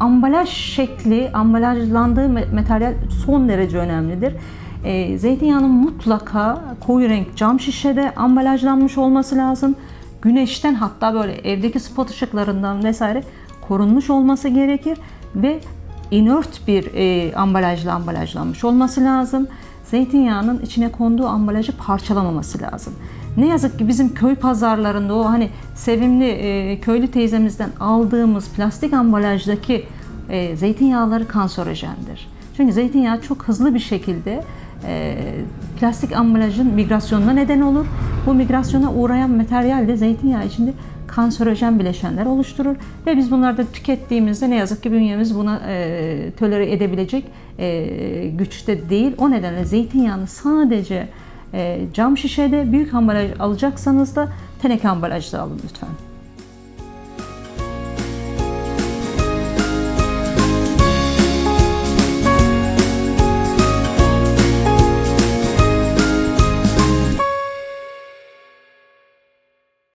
ambalaj şekli, ambalajlandığı materyal son derece önemlidir. E, zeytinyağının mutlaka koyu renk cam şişede ambalajlanmış olması lazım. Güneşten hatta böyle evdeki spot ışıklarından vesaire korunmuş olması gerekir ve inert bir e, ambalajla ambalajlanmış olması lazım. Zeytinyağının içine konduğu ambalajı parçalamaması lazım. Ne yazık ki bizim köy pazarlarında o hani sevimli e, köylü teyzemizden aldığımız plastik ambalajdaki e, zeytinyağları kanserojendir. Çünkü zeytinyağı çok hızlı bir şekilde e, plastik ambalajın migrasyonuna neden olur. Bu migrasyona uğrayan materyal de zeytinyağı içinde kanserojen bileşenler oluşturur ve biz bunları da tükettiğimizde ne yazık ki bünyemiz buna e, tolere edebilecek e, güçte değil. O nedenle zeytinyağını sadece e, cam şişede büyük ambalaj alacaksanız da teneke ambalajda alın lütfen.